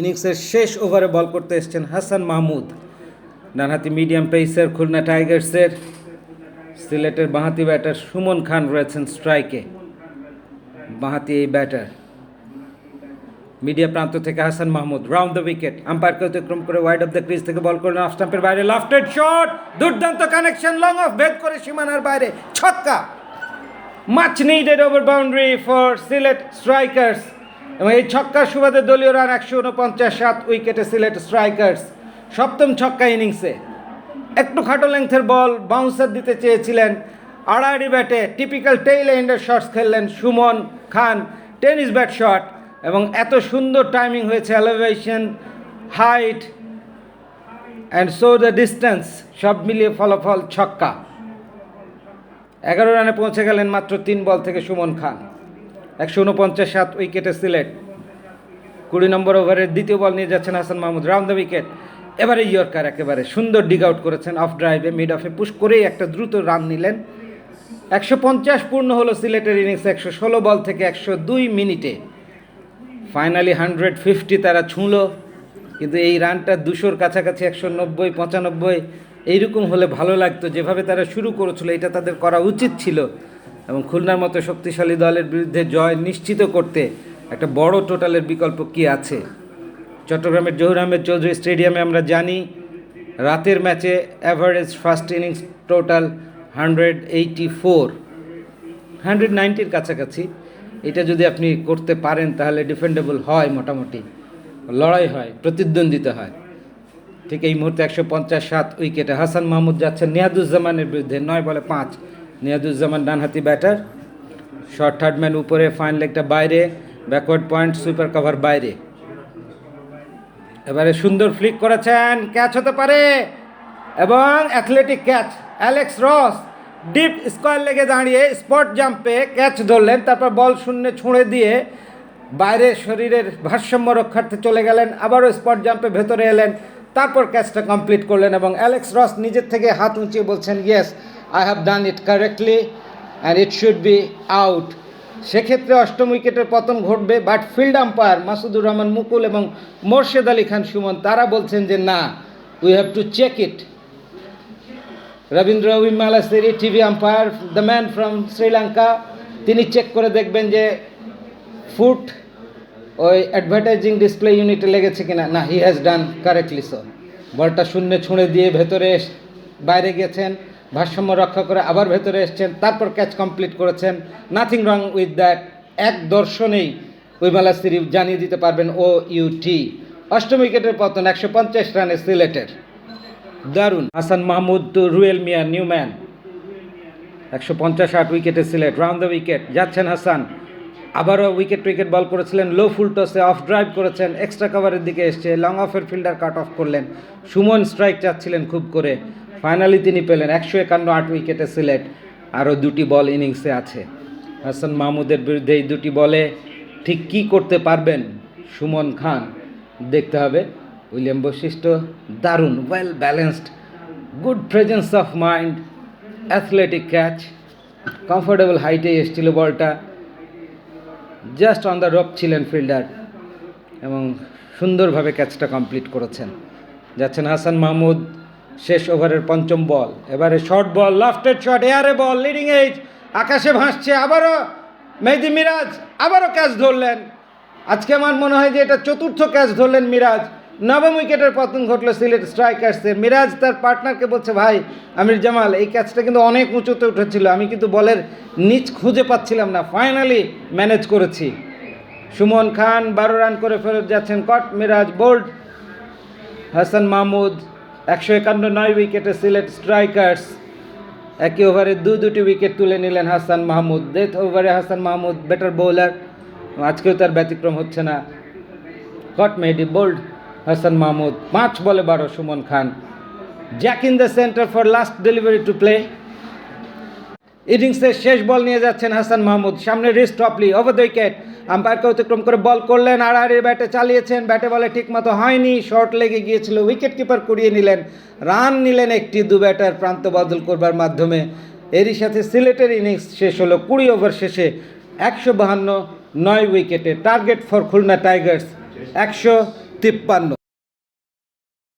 ইনিংসের শেষ ওভারে বল করতে এসেছেন হাসান মাহমুদ। ডানহাতি মিডিয়াম পেসার খুলনা টাইগার্সের সিলেটের বাঁহাতি ব্যাটার সুমন খান রয়েছেন স্ট্রাইকে। বাঁহাতি এই ব্যাটার। মিডিয়া প্রান্ত থেকে Hasan Mahmud round the wicket আম্পায়ারকে অতিক্রম করে ওয়াইড অফ দ্য ক্রিজ থেকে বল করলেন অফ স্টাম্পের বাইরে। লাফটেড শট দুর্দান্ত কানেকশন লং অফ ভেদ করে সীমানার বাইরে। ছক্কা! Much needed over boundary for Sylhet strikers এবং এই ছক্কার সুবাদে দলীয় রান একশো উনপঞ্চাশ সাত উইকেটে সিলেট স্ট্রাইকার্স। সপ্তম ছক্কা ইনিংসে। একটু খাটো লেংথের বল বাউন্সার দিতে চেয়েছিলেন। আড়াআড়ি ব্যাটে টিপিক্যাল টেইল এন্ডের shots খেললেন Sumon Khan tennis bat shot এবং এত সুন্দর টাইমিং হয়েছে elevation height and so the distance সব মিলিয়ে ফলাফল ছক্কা। এগারো রানে পৌঁছে গেলেন মাত্র তিন বল থেকে সুমন খান। একশো উনপঞ্চাশ সাত উইকেটে সিলেট কুড়ি নম্বর ওভারের দ্বিতীয় বল নিয়ে যাচ্ছেন Hasan Mahmud, round the wicket. এবারে ইয়র্কার একেবারে সুন্দর ডিগ আউট করেছেন অফ ড্রাইভে, মিড অফে পুশ করেই একটা দ্রুত রান নিলেন। একশো পঞ্চাশ পূর্ণ হলো সিলেটের ইনিংস, একশো ষোলো বল থেকে একশো দুই মিনিটে। ফাইনালি হান্ড্রেড ফিফটি তারা ছুঁলো, কিন্তু এই রানটা দুশোর কাছাকাছি, একশো নব্বই, পঁচানব্বই, এইরকম হলে ভালো লাগতো। যেভাবে তারা শুরু করেছিল, এটা তাদের করা উচিত ছিল। এবং খুলনার মতো শক্তিশালী দলের বিরুদ্ধে জয় নিশ্চিত করতে একটা বড় টোটালের বিকল্প কি আছে? চট্টগ্রামের জহুর আহমেদ চৌধুরী স্টেডিয়ামে আমরা জানি, রাতের ম্যাচে average first innings total hundred eighty four. Hundred নাইনটির কাছাকাছি। এটা যদি আপনি করতে পারেন, তাহলে ডিফেন্ডেবল হয় মোটামুটি। লড়াই হয়, প্রতিদ্বন্দ্বিতা হয়। ঠিক এই মুহূর্তে একশো পঞ্চাশ সাত উইকেটে হাসান মাহমুদ যাচ্ছেন নিয়াদুজ্জামানের বিরুদ্ধে, নয় বলে পাঁচ। নিয়াদুজ্জামান ডানহাতি ব্যাটার। শর্ট থার্ড ম্যান উপরে, ফাইন লেগটা বাইরে, ব্যাকওয়ার্ড পয়েন্ট সুপার কভার বাইরে। এবারে সুন্দর ফ্লিক করেছেন, ক্যাচ হতে পারে। এবং athletic catch, Alex Ross, deep square লেগে দাঁড়িয়ে স্পট জাম্পে ক্যাচ ধরলেন, তারপর বল শূন্যে ছুঁড়ে দিয়ে বাইরে শরীরের ভারসাম্য রক্ষার্থে চলে গেলেন, আবারও স্পট জাম্পে ভেতরে এলেন, তারপর ক্যাচটা কমপ্লিট করলেন এবং অ্যালেক্স রস নিজের থেকে হাত উঁচিয়ে বলছেন yes I have done it correctly and it should be out সেক্ষেত্রে অষ্টম উইকেটের পতন ঘটবে but field umpire Masudur Rahman Mukul এবং মোর্শেদ আলী খান সুমন, তারা বলছেন যে না we have to check it Ravindra Wimalasiri TV umpire the man from Sri Lanka তিনি চেক করে দেখবেন যে ফুট ওই অ্যাডভার্টাইজিং ডিসপ্লে ইউনিটে লেগেছে কিনা। না he has done correctly so বলটা শূন্য ছুঁড়ে দিয়ে ভেতরে বাইরে গেছেন। ভারসাম্য রক্ষা করে আবার ভেতরে এসছেন, তারপর ক্যাচ কমপ্লিট করেছেন। নাথিং রং উইথ দ্যাট এক দর্শনেই উইমালা সিরিফ জানিয়ে দিতে পারবেন ও ইউটি অষ্টম উইকেটের পতন, একশো পঞ্চাশ রানে সিলেটের। দারুণ। হাসান মাহমুদ, রুয়েল মিয়া নিউম্যান একশো পঞ্চাশ আট উইকেটে সিলেট রাউন্ড দ্য উইকেট যাচ্ছেন হাসান। আবারও উইকেট উইকেট বল করেছিলেন লো ফুল টসে অফ ড্রাইভ করেছেন। এক্সট্রা কভারের দিকে এসছে লং অফের ফিল্ডার কাট অফ করলেন। সুমন স্ট্রাইক চাচ্ছিলেন খুব করে। ফাইনালি তিনি পেলেন একশো একান্ন আট উইকেটে সিলেট, আরও দুটি বল ইনিংসে আছে। হাসান মাহমুদের বিরুদ্ধে এই দুটি বলে ঠিক কী করতে পারবেন সুমন খান? দেখতে হবে। উইলিয়াম বৈশিষ্ট্য দারুণ well balanced good presence of mind athletic catch comfortable হাইটে এসেছিল বলটা। জাস্ট অন দ্য রপ ছিলেন ফিল্ডার এবং সুন্দরভাবে ক্যাচটা কমপ্লিট করেছেন। যাচ্ছেন হাসান মাহমুদ। শেষ ওভারের পঞ্চম বল। এবারে শর্ট বল লাফটেড শট এয়ারে বল লিডিং এইজ আকাশে ভাসছে, আবারও মেহদি মিরাজ, আবারও ক্যাচ ধরলেন। আজকে আমার মনে হয় যে এটা চতুর্থ ক্যাচ ধরলেন মিরাজ। নবম উইকেটের পতন ঘটলো সিলেট স্ট্রাইকার্সের। মিরাজ তার পার্টনারকে বলছে, ভাই, আমির জামাল, এই ক্যাচটা কিন্তু অনেক উঁচুতে উঠেছিল। আমি কিন্তু বলের নিচ খুঁজে পাচ্ছিলাম না। ফাইনালি ম্যানেজ করেছি। সুমন খান বারো রান করে ফেরত যাচ্ছেন কট মিরাজ বোল্ড হাসান মাহমুদ একশো একান্ন নয় উইকেটে সিলেট স্ট্রাইকার্স। একই ওভারে দু দুটি উইকেট তুলে নিলেন হাসান মাহমুদ। ডেথ ওভারে হাসান মাহমুদ বেটার বোলার আজকেও তার ব্যতিক্রম হচ্ছে না। Caught Mehedi bowled Hasan Mahmud. পাঁচ বলে বারো, Sumon Khan. Jack in the centre for last delivery to play ইনিংসের শেষ বল নিয়ে যাচ্ছেন হাসান মাহমুদ। সামনে Reece Topley over the wicket আম্পায়ারকে অতিক্রম করে বল করলেন আর আর ব্যাটে চালিয়েছেন, ব্যাটে বলে ঠিক মতো হয়নি, শর্ট লেগে গিয়েছিল উইকেট কিপার করিয়ে নিলেন, রান নিলেন একটি দু ব্যাটার প্রান্ত বদল করবার মাধ্যমে। এরই সাথে সিলেটের ইনিংস শেষ হলো কুড়ি ওভার শেষে একশো বাহান্ন, নয় উইকেটে। টার্গেট ফর খুলনা টাইগার্স একশো তিপ্পান্ন।